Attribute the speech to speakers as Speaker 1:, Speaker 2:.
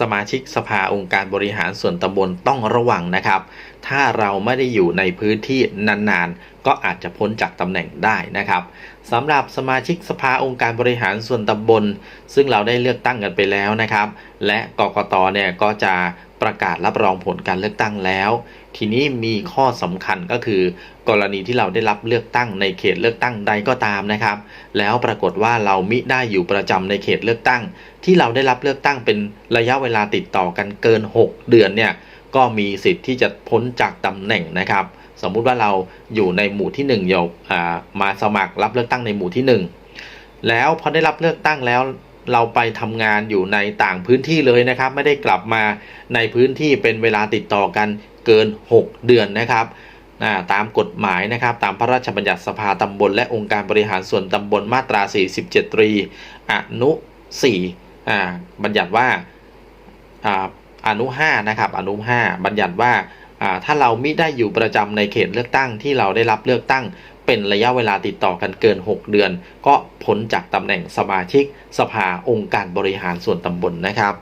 Speaker 1: สมาชิกสภาองค์การบริหารส่วนตำบลต้องระวังนะครับ ถ้าเราไม่ได้อยู่ในพื้นที่นานๆ ก็อาจจะพ้นจากตำแหน่งได้นะครับสำหรับสมาชิกสภาองค์การบริหารส่วนตำบล ซึ่งเราได้เลือกตั้งกันไปแล้วนะครับ และกกตเนี่ยก็จะประกาศรับรองผลการเลือกตั้งแล้ว ทีนี้มีข้อสำคัญก็คือ กรณีที่เราได้รับเลือกตั้งในเขตเลือกตั้งใดก็ตามนะครับ แล้วปรากฏว่าเรามิได้อยู่ประจำในเขตเลือกตั้ง ที่เราได้รับเลือกตั้งเป็นระยะเวลาติดต่อกันเกิน 6 เดือนเนี่ยก็มีสิทธิ์ที่จะพ้นจากตำแหน่งนะครับสมมุติว่าเราอยู่ในหมู่ที่1อยู่อ่ามาสมัครรับเลือกตั้งในหมู่ที่ 1 แล้วพอได้รับเลือกตั้งแล้ว เราไปทำงานอยู่ในต่างพื้นที่เลยนะครับ ไม่ได้กลับมาในพื้นที่เป็นเวลาติดต่อกันเกิน 6 เดือนนะครับตามกฎหมายนะครับตามพระราชบัญญัติสภาตำบล และองค์การบริหารส่วนตำบลมาตรา 47 ตรีอนุ4อ่บัญญัติว่าอนุ5นะครับอนุ5บัญญัติว่าถ้าเรามิได้อยู่ประจำในเขตเลือกตั้งที่เราได้รับเลือกตั้ง เป็นระยะเวลาติดต่อกันเกิน 6 เดือน ก็พ้นจากตำแหน่งสมาชิกสภาองค์การบริหารส่วนตำบลนะครับ